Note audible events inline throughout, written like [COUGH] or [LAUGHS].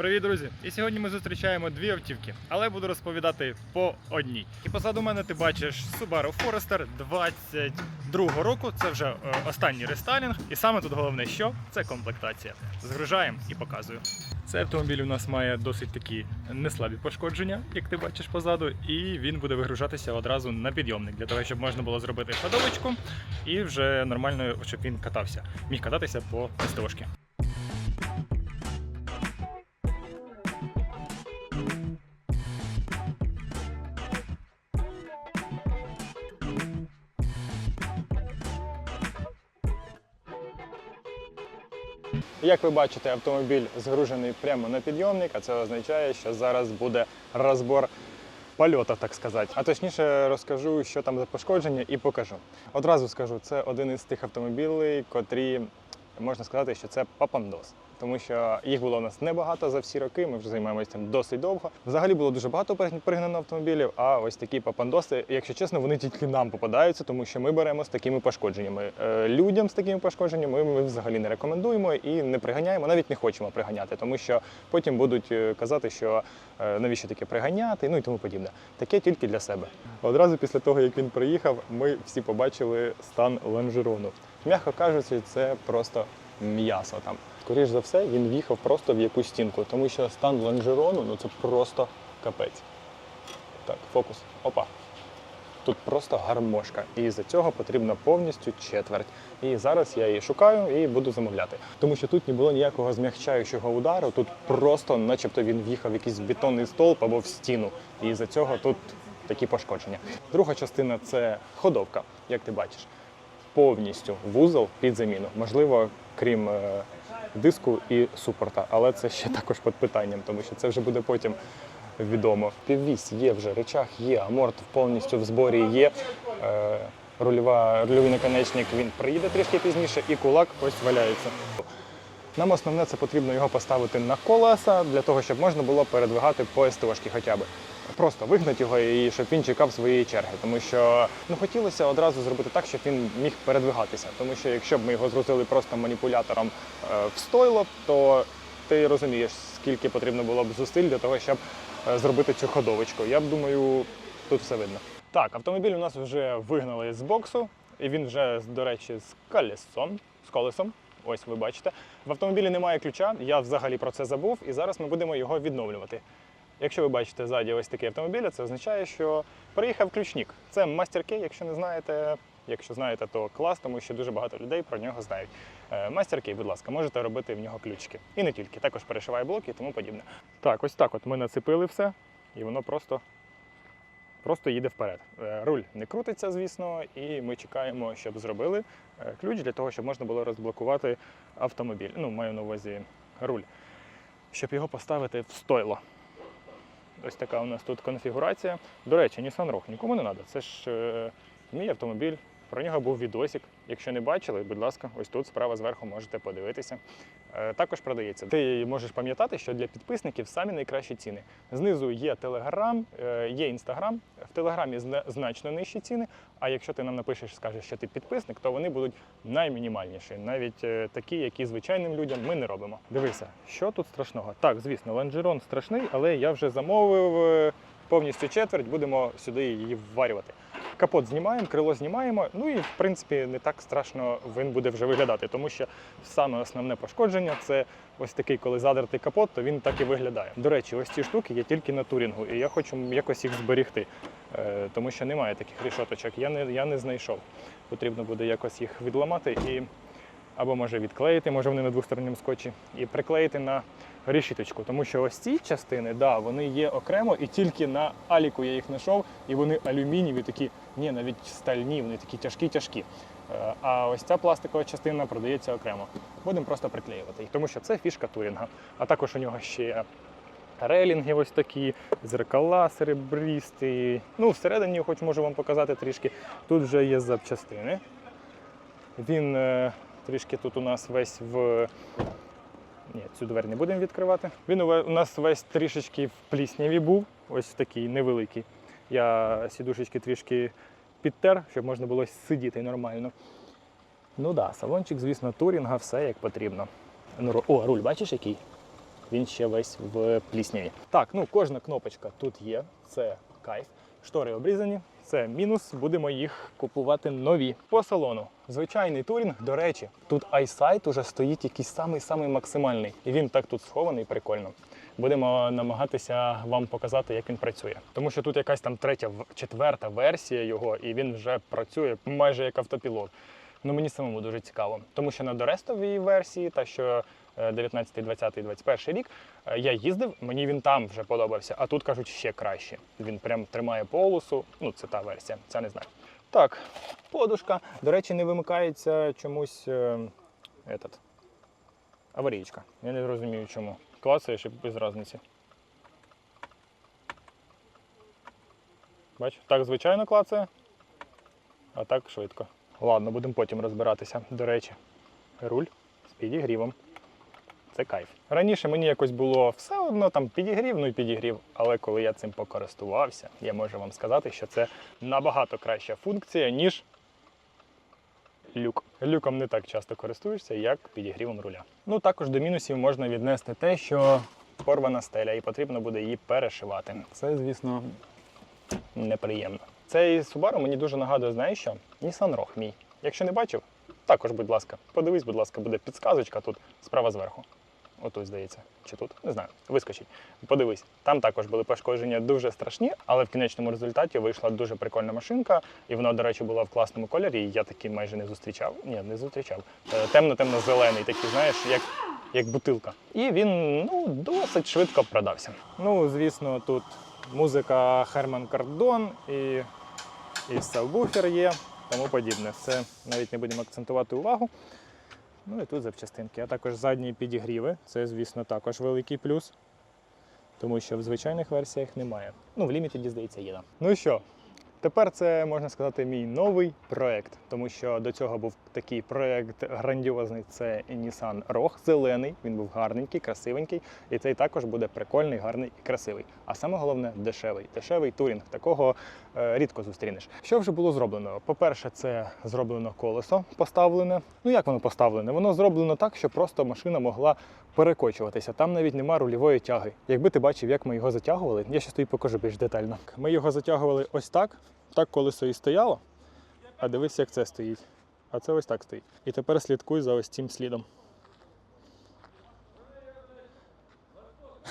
Привіт, друзі! І сьогодні ми зустрічаємо дві автівки, але буду розповідати по одній. І позаду мене ти бачиш Subaru Forester 22 року. Це вже е, останній рестайлінг. І саме тут головне, що це комплектація. Згружаємо і показую. Цей автомобіль у нас має досить такі неслабі пошкодження, як ти бачиш позаду, і він буде вигружатися одразу на підйомник для того, щоб можна було зробити ходовочку і вже нормально, щоб він катався, міг кататися по СТОшки. Як ви бачите, автомобіль згружений прямо на підйомник, а це означає, що зараз буде розбор польоту, так сказати. А точніше розкажу, що там за пошкодження, і покажу. Одразу скажу, це один із тих автомобілів, котрі можна сказати, що це папандос. Тому що їх було у нас небагато за всі роки. Ми вже займаємося цим досить довго. Взагалі було дуже багато пригнано автомобілів. А ось такі папандоси, якщо чесно, вони тільки нам попадаються, тому що ми беремо з такими пошкодженнями. Е, Людям з такими пошкодженнями ми взагалі не рекомендуємо і не приганяємо, навіть не хочемо приганяти, тому що потім будуть е, казати, що е, навіщо таке приганяти, ну і тому подібне. Таке тільки для себе. Одразу після того, як він приїхав, ми всі побачили стан лонжерону. М'яко кажучи, це просто м'ясо там. Скоріш за все, він в'їхав просто в якусь стінку, тому що стан лонжерону ну це просто капець. Так, фокус. Опа. Тут просто гармошка. І за цього потрібно повністю четверть. І зараз я її шукаю і буду замовляти. Тому що тут не було ніякого змягчаючого удару. Тут просто, начебто, він в'їхав в якийсь бетонний стовп або в стіну. І за цього тут такі пошкодження. Друга частина це ходовка, як ти бачиш. Повністю вузол під заміну. Можливо, крім е, диску і супорта, але це ще також під питанням, тому що це вже буде потім відомо. Піввісь є вже, речах є, аморт повністю в зборі є. Е, рульова, рульовий наконечник він приїде трішки пізніше, і кулак ось валяється. Нам основне це потрібно його поставити на колеса для того, щоб можна було передвигати по СТОшки хоча б. Просто вигнати його і щоб він чекав своєї черги. Тому що ну хотілося одразу зробити так, щоб він міг передвигатися. Тому що якщо б ми його зрозили просто маніпулятором е, в стойло, то ти розумієш, скільки потрібно було б зусиль для того, щоб е, зробити цю ходовочку. Я б думаю, тут все видно. Так, автомобіль у нас вже вигнали з боксу, і він вже, до речі, з колесом. З колесом. Ось ви бачите. В автомобілі немає ключа, я взагалі про це забув, і зараз ми будемо його відновлювати. Якщо ви бачите ззаді ось такий автомобіль, це означає, що приїхав ключник. Це мастер кей, якщо не знаєте. Якщо знаєте, то клас, тому що дуже багато людей про нього знають. Е, Мастер кей, будь ласка, можете робити в нього ключики. І не тільки, також перешиває блоки і тому подібне. Так, ось так от ми нацепили все, і воно просто просто їде вперед. Е, Руль не крутиться, звісно, і ми чекаємо, щоб зробили е, ключ для того, щоб можна було розблокувати автомобіль. Ну, маю на увазі руль, щоб його поставити в стойло. Ось така у нас тут конфігурація. До речі, Nissan Rogue нікому не треба. Це ж е, мій автомобіль. Про нього був відосик. Якщо не бачили, будь ласка, ось тут справа зверху можете подивитися. Е, також продається. Ти можеш пам'ятати, що для підписників самі найкращі ціни. Знизу є Телеграм, є Інстаграм. В Телеграмі значно нижчі ціни. А якщо ти нам напишеш, скажеш, що ти підписник, то вони будуть наймінімальніші, навіть е, такі, які звичайним людям ми не робимо. Дивися, що тут страшного? Так, звісно, лонжерон страшний, але я вже замовив е, повністю четверть, будемо сюди її вварювати. Капот знімаємо, крило знімаємо. Ну і в принципі не так страшно він буде вже виглядати, тому що саме основне пошкодження це ось такий, коли задертий капот, то він так і виглядає. До речі, ось ці штуки є тільки на турінгу, і я хочу якось їх зберігти, е, тому що немає таких рішоточок. Я не, я не знайшов. Потрібно буде якось їх відламати і або може відклеїти, може вони на двосторонньому скотчі, і приклеїти на решіточку. Тому що ось ці частини, да, вони є окремо, і тільки на аліку я їх знайшов, і вони алюмінієві, такі, ні, навіть стальні, вони такі тяжкі-тяжкі. Е, А ось ця пластикова частина продається окремо. Будемо просто приклеювати їх, тому що це фішка турінга. А також у нього ще релінги ось такі, зеркала серебрісті. Ну, всередині, хоч можу вам показати трішки. Тут вже є запчастини. Він е, трішки тут у нас весь в. Ні, цю двері не будемо відкривати. Він у нас весь трішечки в плісняві був, ось такий невеликий. Я сідушечки трішки підтер, щоб можна було сидіти нормально. Ну да, салончик, звісно, турінга, все як потрібно. Ну, О, руль, бачиш який? він ще весь в плісняві. Так, ну кожна кнопочка тут є, це кайф. Штори обрізані, це мінус. Будемо їх купувати нові. По салону. Звичайний турінг, до речі, тут iSight уже стоїть якийсь самий самий максимальний. І він так тут схований, прикольно. Будемо намагатися вам показати, як він працює. Тому що тут якась там третя, четверта версія його, і він вже працює майже як автопілот. Ну мені самому дуже цікаво, тому що на дорестовій версії, та що 19, 20, 21 рік, е, я їздив, мені він там вже подобався, а тут кажуть ще краще. Він прям тримає полосу. Ну, це та версія, ця не знаю. Так, подушка. До речі, не вимикається чомусь е, этот, аварійка. Я не розумію чому. Клацаєш і без різниці. Бач, так звичайно клацає, а так швидко. Ладно, будемо потім розбиратися. До речі, руль з підігрівом. Це кайф. Раніше мені якось було все одно там підігрів, ну і підігрів. Але коли я цим покористувався, я можу вам сказати, що це набагато краща функція, ніж люк. Люком не так часто користуєшся, як підігрівом руля. Ну також до мінусів можна віднести те, що порвана стеля, і потрібно буде її перешивати. Це, звісно, неприємно. Цей Subaru мені дуже нагадує, знаєш що? Nissan Rogue мій. Якщо не бачив, також, будь ласка, подивись, будь ласка, буде підсказочка тут справа зверху. Отут, здається, чи тут, не знаю, вискочить. Подивись, там також були пошкодження дуже страшні, але в кінечному результаті вийшла дуже прикольна машинка, і вона, до речі, була в класному кольорі. І я такий майже не зустрічав. Ні, не зустрічав. Е, Темно-темно-зелений, такий, знаєш, як, як бутилка. І він ну, досить швидко продався. Ну, звісно, тут музика Херман Кардон і, і сабвуфер є, тому подібне. Це навіть не будемо акцентувати увагу. Ну і тут запчастинки, а також задні підігріви. Це, звісно, також великий плюс. Тому що в звичайних версіях немає. Ну, в лімітеді, здається, є. Ну що, тепер це можна сказати мій новий проект, тому що до цього був такий проект грандіозний. Це Nissan Rogue зелений. Він був гарненький, красивенький. І цей також буде прикольний, гарний і красивий. А саме головне дешевий. Дешевий турінг. Такого е, рідко зустрінеш. Що вже було зроблено? По-перше, це зроблено колесо поставлене. Ну як воно поставлене? Воно зроблено так, що просто машина могла перекочуватися. Там навіть нема рульової тяги. Якби ти бачив, як ми його затягували, я ще тобі покажу більш детально. Ми його затягували ось так. Так колесо і стояло. А дивись, як це стоїть. А це ось так стоїть. І тепер слідкуй за ось цим слідом.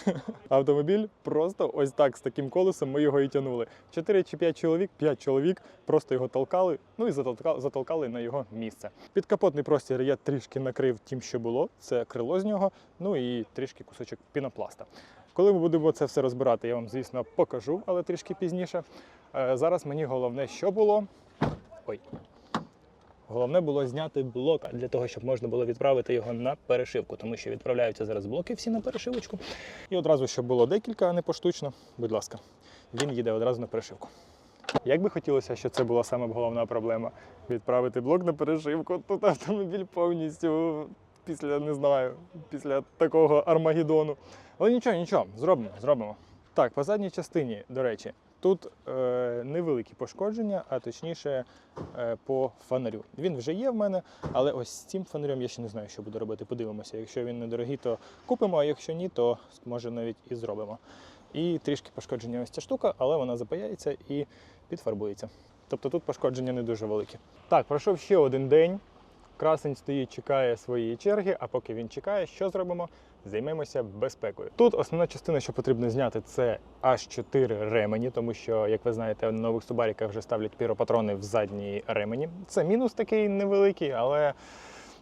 [LAUGHS] Автомобіль просто ось так з таким колесом ми його і тягнули. 4 чи 5 чоловік, 5 чоловік просто його толкали, ну і затолкали, затолкали на його місце. Підкапотний простір я трішки накрив тим, що було. Це крило з нього, ну і трішки кусочок пінопласта. Коли ми будемо це все розбирати, я вам, звісно, покажу, але трішки пізніше. Е, Зараз мені головне, що було. Ой. Головне було зняти блока для того, щоб можна було відправити його на перешивку, тому що відправляються зараз блоки всі на перешивочку. І одразу, щоб було декілька, а не поштучно, будь ласка, він їде одразу на перешивку. Як би хотілося, щоб це була саме головна проблема відправити блок на перешивку. Тут автомобіль повністю після не знаю, після такого армагеддону. Але нічого, нічого, зробимо, зробимо. Так, по задній частині, до речі, тут е, невеликі пошкодження, а точніше е, по фонарю. Він вже є в мене, але ось з цим фонарем я ще не знаю, що буду робити. Подивимося. Якщо він недорогий, то купимо, а якщо ні, то може навіть і зробимо. І трішки пошкодження ось ця штука, але вона запаяється і підфарбується. Тобто тут пошкодження не дуже великі. Так, пройшов ще один день. Красень стоїть, чекає своєї черги, а поки він чекає, що зробимо? Займемося безпекою. Тут основна частина, що потрібно зняти, це аж 4 ремені, тому що, як ви знаєте, на нових субаріках вже ставлять піропатрони в задній ремені. Це мінус такий невеликий, але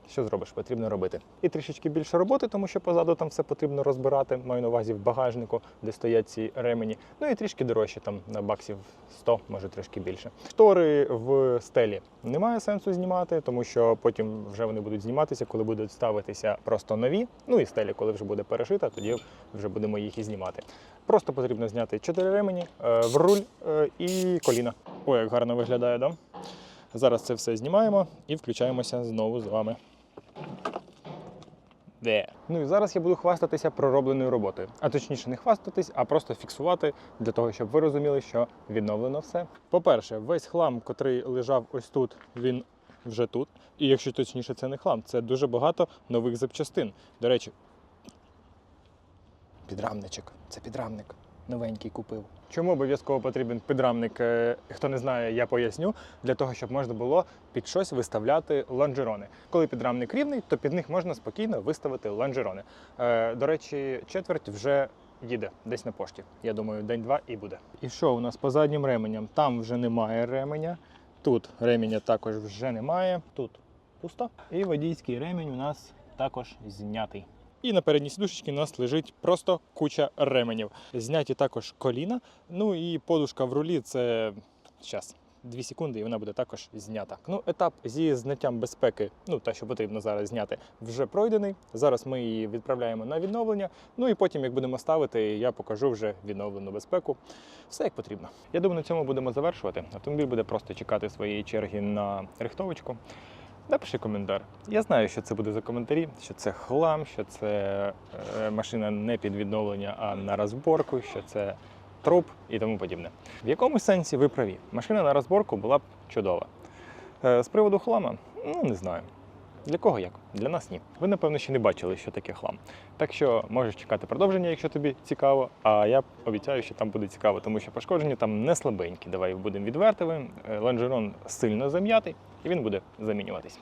що зробиш, потрібно робити. І трішечки більше роботи, тому що позаду там все потрібно розбирати. Маю на увазі в багажнику, де стоять ці ремені. Ну і трішки дорожче, там на баксів 100, може трішки більше. Штори в стелі немає сенсу знімати, тому що потім вже вони будуть зніматися, коли будуть ставитися просто нові. Ну і стелі, коли вже буде перешита, тоді вже будемо їх і знімати. Просто потрібно зняти 4 ремені, е, в руль е, і коліна. Ой, як гарно виглядає, да? Зараз це все знімаємо і включаємося знову з вами. Де? Ну і зараз я буду хвастатися проробленою роботою. А точніше, не хвастатись, а просто фіксувати для того, щоб ви розуміли, що відновлено все. По-перше, весь хлам, котрий лежав ось тут, він вже тут. І якщо точніше, це не хлам, це дуже багато нових запчастин. До речі, підрамничок. Це підрамник. Новенький купив. Чому обов'язково потрібен підрамник? Е, Хто не знає, я поясню. Для того, щоб можна було під щось виставляти лонжерони. Коли підрамник рівний, то під них можна спокійно виставити лонжерони. Е, До речі, четверть вже їде десь на пошті. Я думаю, день-два і буде. І що у нас по заднім ременям? Там вже немає ременя. Тут ременя також вже немає. Тут пусто. І водійський ремінь у нас також знятий. І на передній сідушечці у нас лежить просто куча ременів. Зняті також коліна. Ну і подушка в рулі це зараз. Дві секунди, і вона буде також знята. Ну, етап зі зняттям безпеки, ну те, що потрібно зараз зняти, вже пройдений. Зараз ми її відправляємо на відновлення. Ну і потім, як будемо ставити, я покажу вже відновлену безпеку. Все як потрібно. Я думаю, на цьому будемо завершувати. Автомобіль буде просто чекати своєї черги на рихтовочку. Напиши коментар. Я знаю, що це буде за коментарі, що це хлам, що це е, машина не під відновлення, а на розборку, що це труп і тому подібне. В якому сенсі ви праві? Машина на розборку була б чудова. Е, з приводу хлама, ну не знаю. Для кого як? Для нас ні. Ви, напевно, ще не бачили, що таке хлам. Так що можеш чекати продовження, якщо тобі цікаво. А я обіцяю, що там буде цікаво, тому що пошкодження там не слабенькі. Давай будемо відвертими. Ланжерон Лонжерон сильно зам'ятий, і він буде замінюватись.